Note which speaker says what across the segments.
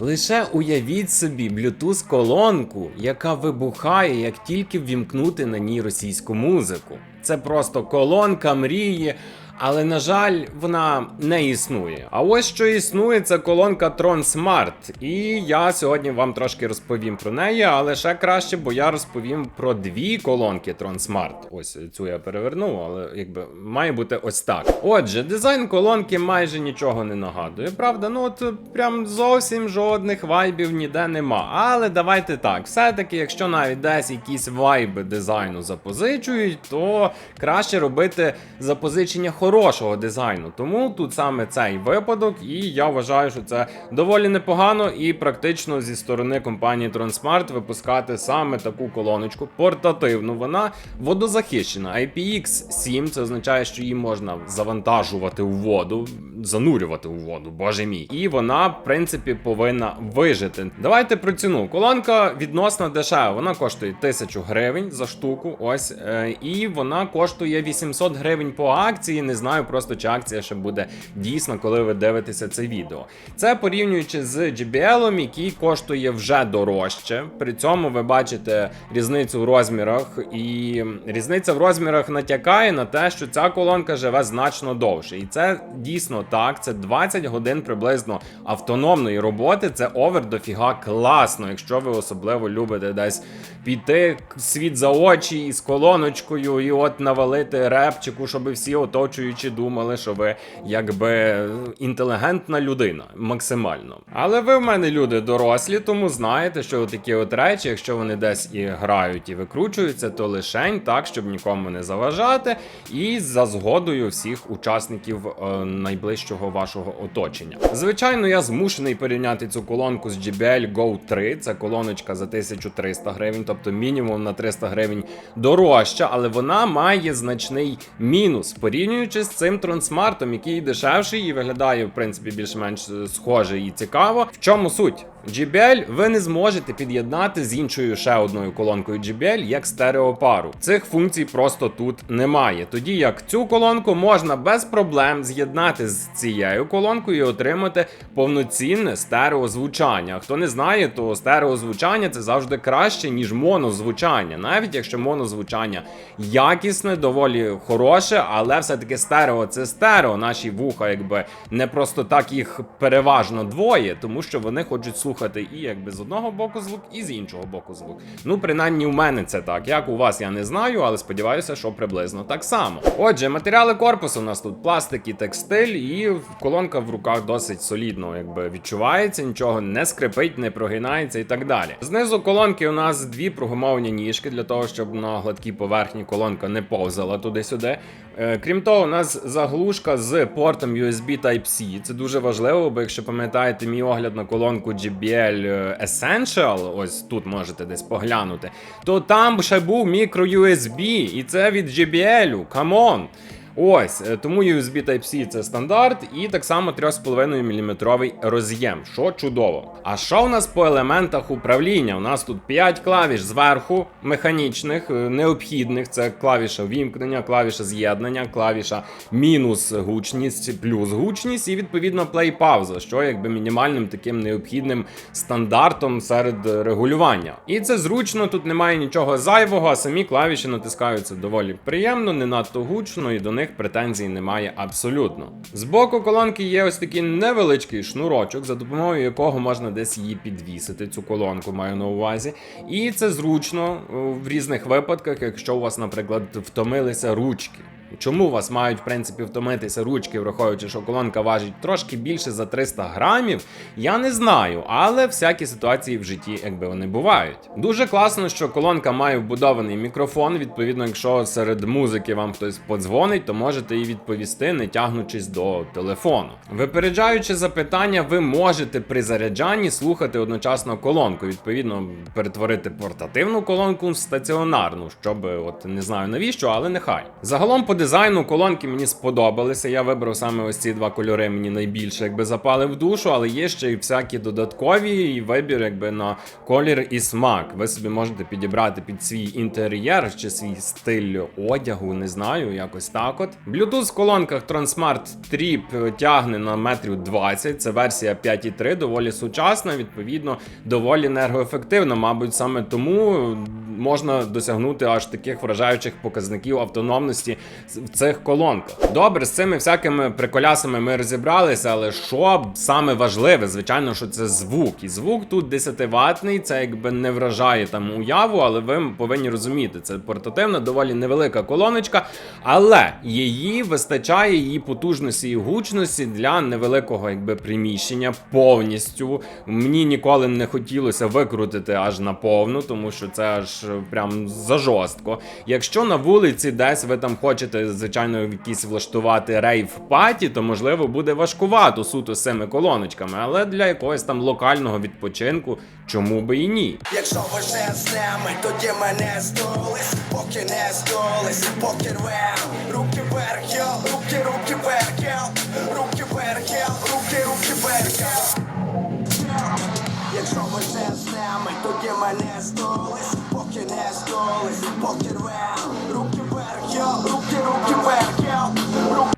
Speaker 1: Лише уявіть собі Bluetooth колонку, яка вибухає, як тільки ввімкнути на ній російську музику. Це просто колонка мрії. Але на жаль, вона не існує. А ось що існує, це колонка Tron Smart. І я сьогодні вам трошки розповім про неї, але ще краще, бо я розповім про дві колонки Tron Smart. Ось цю я перевернув, але якби має бути ось так. Отже, дизайн колонки майже нічого не нагадує. Правда, ну от прям зовсім жодних вайбів ніде нема. Але давайте так, все-таки, якщо навіть десь якісь вайби дизайну запозичують, то краще робити запозичення хорошого дизайну. Тому тут саме цей випадок, і я вважаю, що це доволі непогано і практично зі сторони компанії Transmart випускати саме таку колоночку портативну. Вона водозахищена. IPX7 це означає, що її можна завантажувати у воду, занурювати у воду, боже мій. І вона, в принципі, повинна вижити. Давайте про ціну. Колонка відносно дешева. Вона коштує 1000 гривень за штуку. Ось е, і вона коштує 800 гривень по акції. Не знаю просто чи акція ще буде дійсно, коли ви дивитеся це відео. Це порівнюючи з JBL, який коштує вже дорожче. При цьому ви бачите різницю в розмірах, і різниця в розмірах натякає на те, що ця колонка живе значно довше. І це дійсно так. Це 20 годин приблизно автономної роботи. Це овер дофіга класно, якщо ви особливо любите десь піти світ за очі із колоночкою, і от навалити репчику, щоб всі оточуючі думали, що ви якби інтелігентна людина, максимально. Але ви в мене люди дорослі, тому знаєте, що такі от речі, якщо вони десь і грають і викручуються, то лишень так, щоб нікому не заважати, і за згодою всіх учасників е, найближчого вашого оточення. Звичайно, я змушений порівняти цю колонку з JBL Go 3. Це колоночка за 1300 гривень, тобто мінімум на 300 гривень дорожча, але вона має значний мінус, порівнюючи з цим Трансмартом, який дешевший і виглядає, в принципі, більш-менш е, схоже і цікаво. В чому суть? JBL ви не зможете під'єднати з іншою ще одною колонкою JBL як стереопару. Цих функцій просто тут немає. Тоді як цю колонку можна без проблем з'єднати з цією колонкою і отримати повноцінне стереозвучання. Хто не знає, то стереозвучання це завжди краще, ніж монозвучання. Навіть якщо монозвучання якісне, доволі хороше, але все-таки стерео це стерео. Наші вуха, якби не просто так їх переважно двоє, тому що вони хочуть слухати і якби з одного боку звук, і з іншого боку звук. Ну, принаймні, у мене це так. Як у вас я не знаю, але сподіваюся, що приблизно так само. Отже, матеріали корпусу у нас тут пластик і текстиль, і колонка в руках досить солідно, якби відчувається, нічого не скрипить, не прогинається і так далі. Знизу колонки у нас дві прогумовні ніжки для того, щоб на гладкій поверхні колонка не повзала туди-сюди. Е, Крім того, у нас заглушка з портом USB Type-C. Це дуже важливо, бо якщо пам'ятаєте мій огляд на колонку JBL Essential, ось тут можете десь поглянути, то там ще був мікро USB, і це від JBL, камон! Ось, е, тому USB Type-C це стандарт, і так само 3,5 мм роз'єм, що чудово. А що у нас по елементах управління? У нас тут 5 клавіш зверху, механічних, е, необхідних. Це клавіша вімкнення, клавіша з'єднання, клавіша мінус гучність, плюс гучність, і відповідно плей-пауза, що якби мінімальним таким необхідним стандартом серед регулювання. І це зручно, тут немає нічого зайвого, а самі клавіші натискаються доволі приємно, не надто гучно, і до них претензій немає абсолютно. З боку колонки є ось такий невеличкий шнурочок, за допомогою якого можна десь її підвісити, цю колонку маю на увазі. І це зручно е, в різних випадках, якщо у вас, наприклад, втомилися ручки. Чому вас мають в принципі втомитися ручки, враховуючи, що колонка важить трошки більше за 300 грамів? Я не знаю, але всякі ситуації в житті, якби вони бувають. Дуже класно, що колонка має вбудований мікрофон. Відповідно, якщо серед музики вам хтось подзвонить, то можете і відповісти, не тягнучись до телефону. Випереджаючи запитання, ви можете при заряджанні слухати одночасно колонку. Відповідно, перетворити портативну колонку в стаціонарну, щоб от не знаю навіщо, але нехай. Загалом по дизайну колонки мені сподобалися. Я вибрав саме ось ці два кольори. Мені найбільше якби запали в душу, але є ще й всякі додаткові і вибір, якби на колір і смак. Ви собі можете підібрати під свій інтер'єр чи свій стиль одягу, не знаю, якось так. От Bluetooth в колонках Transmart Trip тягне на метрів 20. Це версія 5.3, доволі сучасна, відповідно, доволі енергоефективна. Мабуть, саме тому можна досягнути аж таких вражаючих показників автономності в цих колонках. Добре, з цими всякими приколясами ми розібралися, але що саме важливе, звичайно, що це звук. І звук тут 10 ватний, це якби не вражає там уяву, але ви повинні розуміти, це портативна, доволі невелика колоночка, але її вистачає її потужності і гучності для невеликого якби приміщення повністю. Мені ніколи не хотілося викрутити аж на повну, тому що це аж прям зажорстко. Якщо на вулиці десь ви там хочете, звичайно, якісь влаштувати рейв паті, то можливо буде важкувато суто з цими колоночками, але для якогось там локального відпочинку, чому би і ні.
Speaker 2: Якщо ви з нами, тоді мене здолись, поки не здолись, поки рвем. Руки вверх, йо, руки, руки вверх, йо, руки вверх, йо, руки, руки вверх, йо. Якщо ви ще з нами, тоді мене здолись, поки не здолись, поки рвем.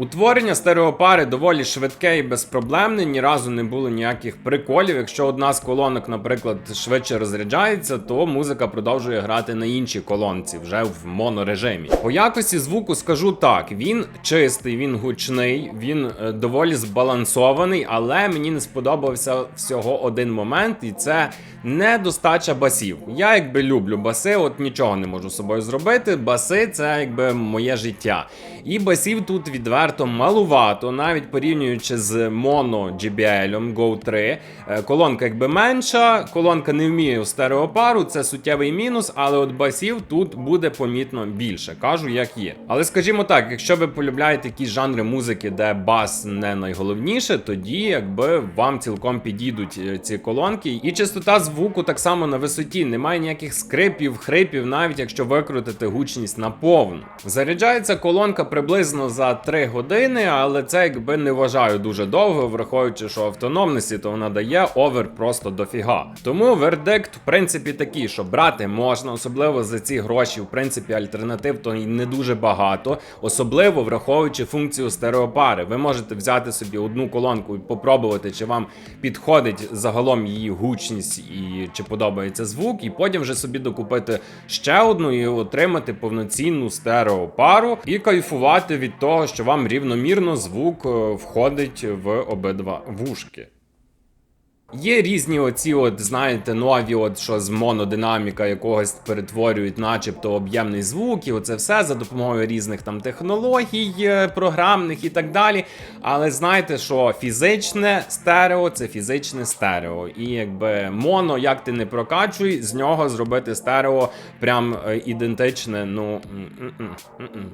Speaker 1: Утворення стереопари доволі швидке і безпроблемне, ні разу не було ніяких приколів. Якщо одна з колонок, наприклад, швидше розряджається, то музика продовжує грати на іншій колонці, вже в монорежимі. По якості звуку скажу так: він чистий, він гучний, він е, доволі збалансований, але мені не сподобався всього один момент, і це недостача басів. Я якби люблю баси, от нічого не можу з собою зробити. Баси це якби моє життя. І басів тут відверто малувато, навіть порівнюючи з моно JBL Go 3. Е, Колонка якби менша, колонка не вміє у стереопару, це суттєвий мінус, але от басів тут буде помітно більше. Кажу, як є. Але скажімо так, якщо ви полюбляєте якісь жанри музики, де бас не найголовніше, тоді якби вам цілком підійдуть е, ці колонки. І частота звуку так само на висоті. Немає ніяких скрипів, хрипів, навіть якщо викрутити гучність на повну. Заряджається колонка приблизно за 3 години, але це якби не вважаю дуже довго, враховуючи, що автономності то вона дає овер просто дофіга. Тому вердикт, в принципі, такий, що брати можна, особливо за ці гроші, в принципі, альтернатив то і не дуже багато, особливо враховуючи функцію стереопари. Ви можете взяти собі одну колонку і попробувати, чи вам підходить загалом її гучність і чи подобається звук, і потім вже собі докупити ще одну і отримати повноцінну стереопару і кайфувати від того, що вам рівномірно звук е, входить в обидва вушки. Є різні оці, от знаєте, нові, от що з монодинаміка якогось перетворюють, начебто об'ємний звук, і оце все за допомогою різних там технологій, е, програмних і так далі. Але знаєте, що фізичне стерео це фізичне стерео. І якби моно, як ти не прокачуй, з нього зробити стерео прям е, ідентичне, ну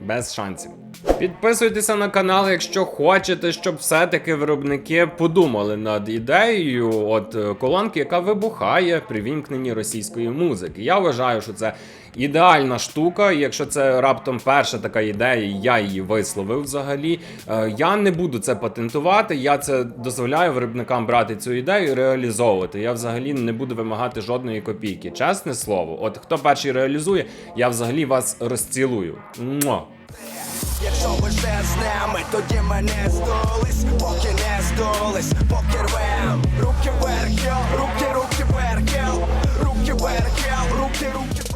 Speaker 1: без шансів. Підписуйтеся на канал, якщо хочете, щоб все-таки виробники подумали над ідеєю от е, колонки, яка вибухає при вімкненні російської музики. Я вважаю, що це ідеальна штука. Якщо це раптом перша така ідея, я її висловив взагалі. е, Я не буду це патентувати. Я це дозволяю виробникам брати цю ідею і реалізовувати. Я взагалі не буду вимагати жодної копійки. Чесне слово, от хто перший реалізує, я взагалі вас розцілую. Муа!
Speaker 2: Якщо ви з нами, тоді мене здолись, поки не здолись, поки рвем. Руки вверх, руки, руки вверх, руки вверх, руки, руки.